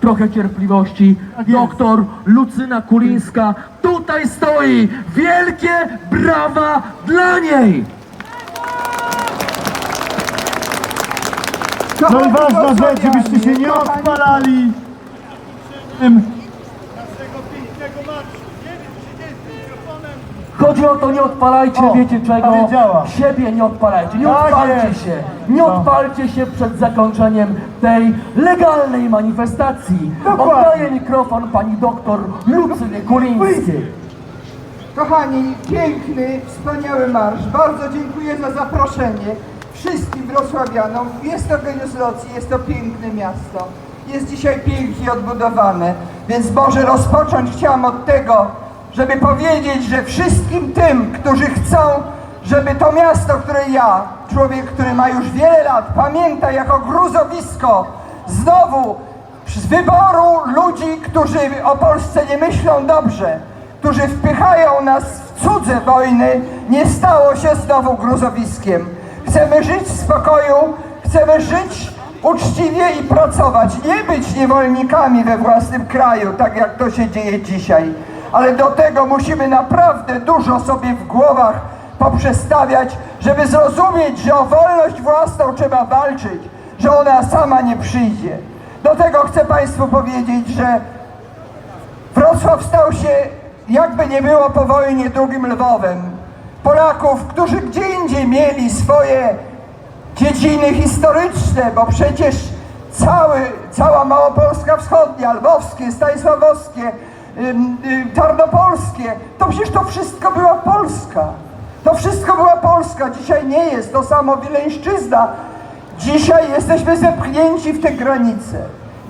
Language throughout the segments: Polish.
Trochę cierpliwości. Tak. Doktor Lucyna Kulińska tutaj stoi. Wielkie brawa dla niej. No i ważna rzecz, żebyście się nie odpalali. Tym Chodzi o to, nie odpalajcie, O, wiecie czego? Siebie nie odpalajcie, nie Tak odpalcie jest. się. Nie No. odpalcie się przed zakończeniem tej legalnej manifestacji. Dokładnie. Oddaję mikrofon pani doktor Lucynie Kulińskiej. Kochani, piękny, wspaniały marsz. Bardzo dziękuję za zaproszenie wszystkim wrocławianom. Jest to geniusz Locji, jest to piękne miasto. Jest dzisiaj pięknie odbudowane, więc może rozpocząć chciałam od tego, żeby powiedzieć, że wszystkim tym, którzy chcą, żeby to miasto, które ja, człowiek, który ma już wiele lat, pamięta jako gruzowisko, znowu z wyboru ludzi, którzy o Polsce nie myślą dobrze, którzy wpychają nas w cudze wojny, nie stało się znowu gruzowiskiem. Chcemy żyć w spokoju, chcemy żyć uczciwie i pracować, nie być niewolnikami we własnym kraju, tak jak to się dzieje dzisiaj. Ale do tego musimy naprawdę dużo sobie w głowach poprzestawiać, żeby zrozumieć, że o wolność własną trzeba walczyć, że ona sama nie przyjdzie. Do tego chcę Państwu powiedzieć, że Wrocław stał się, jakby nie było po wojnie, drugim Lwowem. Polaków, którzy gdzie indziej mieli swoje dziedziny historyczne, bo przecież cały, cała Małopolska Wschodnia, Lwowskie, Stanisławowskie, y, Tarnopolskie, to przecież to wszystko była Polska. To wszystko była Polska, dzisiaj nie jest. To samo Wileńszczyzna. Dzisiaj jesteśmy zepchnięci w te granice.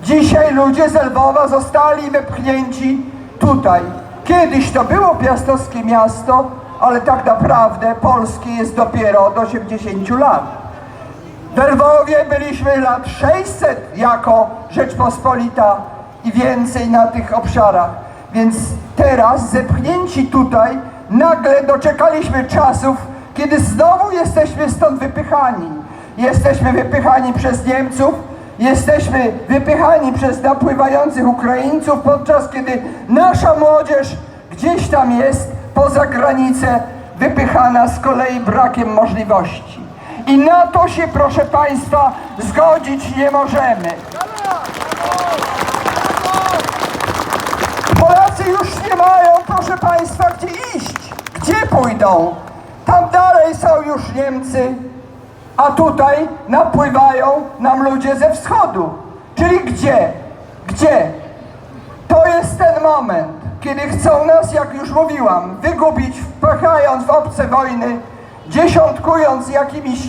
Dzisiaj ludzie z Lwowa zostali wepchnięci tutaj. Kiedyś to było piastowskie miasto, ale tak naprawdę polskie jest dopiero od 80 lat. W Lwowie byliśmy lat 600 jako Rzeczpospolita i więcej na tych obszarach. Więc teraz, zepchnięci tutaj, nagle doczekaliśmy czasów, kiedy znowu jesteśmy stąd wypychani. Jesteśmy wypychani przez Niemców, jesteśmy wypychani przez napływających Ukraińców, podczas kiedy nasza młodzież gdzieś tam jest poza granicę, wypychana z kolei brakiem możliwości. I na to się, proszę Państwa, zgodzić nie możemy. Polacy już nie mają, proszę Państwa, gdzie iść. Gdzie pójdą? Tam dalej są już Niemcy, a tutaj napływają nam ludzie ze wschodu. Czyli gdzie? Gdzie? To jest ten moment, kiedy chcą nas, jak już mówiłam, wygubić, wpychając w obce wojny, dziesiątkując jakimiś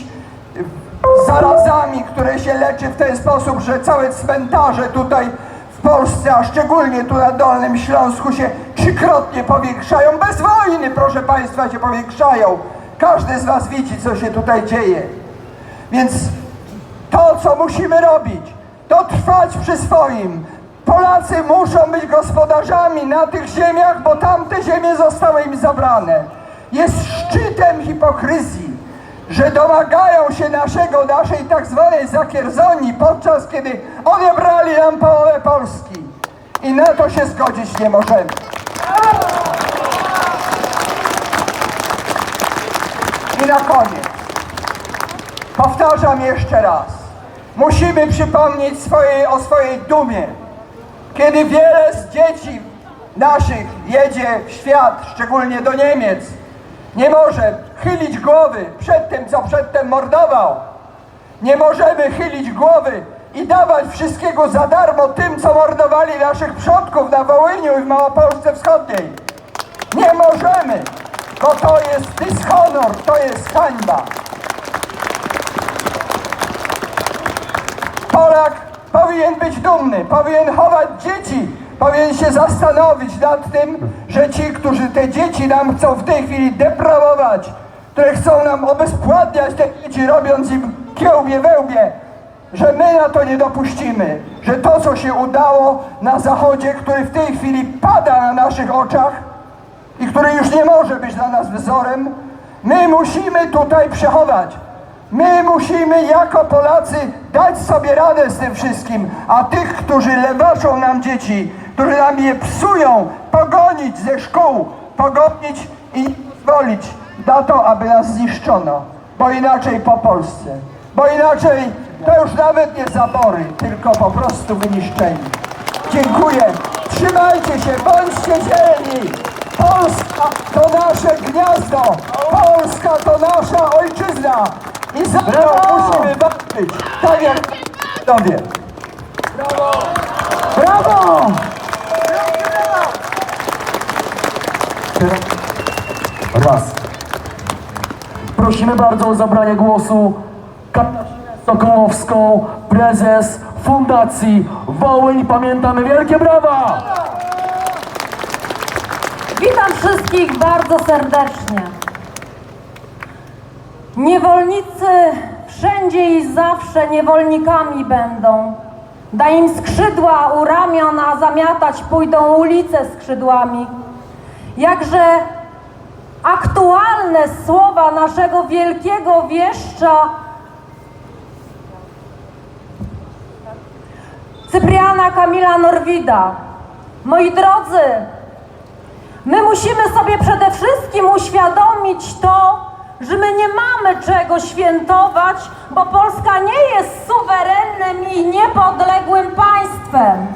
zarazami, które się leczy w ten sposób, że całe cmentarze tutaj Polsce, a szczególnie tu na Dolnym Śląsku się trzykrotnie powiększają. Bez wojny, proszę Państwa, się powiększają. Każdy z Was widzi, co się tutaj dzieje. Więc to, co musimy robić, to trwać przy swoim. Polacy muszą być gospodarzami na tych ziemiach, bo tamte ziemie zostały im zabrane. Jest szczytem hipokryzji, że domagają się naszego, naszej tak zwanej zakierzoni, podczas kiedy odebrali nam połowę Polski. I na to się zgodzić nie możemy. I na koniec. Powtarzam jeszcze raz. Musimy przypomnieć swojej, o swojej dumie. Kiedy wiele z dzieci naszych jedzie w świat, szczególnie do Niemiec, nie może chylić głowy przed tym, co przedtem mordował. Nie możemy chylić głowy i dawać wszystkiego za darmo tym, co mordowali naszych przodków na Wołyniu i w Małopolsce Wschodniej. Nie możemy, bo to jest dyshonor, to jest hańba. Polak powinien być dumny, powinien chować dzieci, powinien się zastanowić nad tym, że ci, którzy te dzieci nam chcą w tej chwili deprawować, które chcą nam obezpładniać te dzieci, robiąc im kiełbie wełbie, że my na to nie dopuścimy, że to, co się udało na Zachodzie, który w tej chwili pada na naszych oczach i który już nie może być dla nas wzorem, my musimy tutaj przechować. My musimy jako Polacy dać sobie radę z tym wszystkim, a tych, którzy lewaszą nam dzieci, którzy nam je psują, pogonić ze szkół, pogonić i pozwolić na to, aby nas zniszczono, bo inaczej po Polsce, bo inaczej to już nawet nie zabory, tylko po prostu wyniszczeni. Dziękuję. Trzymajcie się, bądźcie dzielni. Polska to nasze gniazdo. Polska to nasza ojczyzna. I za to Brawo! musimy walczyć. Tak jak tobie. Brawo! Raz. Prosimy bardzo o zabranie głosu Katarzynę Sokołowską, prezes Fundacji Wołyń. Pamiętamy wielkie brawa! Witam wszystkich bardzo serdecznie. Niewolnicy wszędzie i zawsze niewolnikami będą. Daj im skrzydła u ramion, a zamiatać pójdą ulice skrzydłami. Jakże aktualne słowa naszego wielkiego wieszcza Cypriana Kamila Norwida. Moi drodzy, My musimy sobie przede wszystkim uświadomić to, że my nie mamy czego świętować, bo Polska nie jest suwerennym i niepodległym państwem.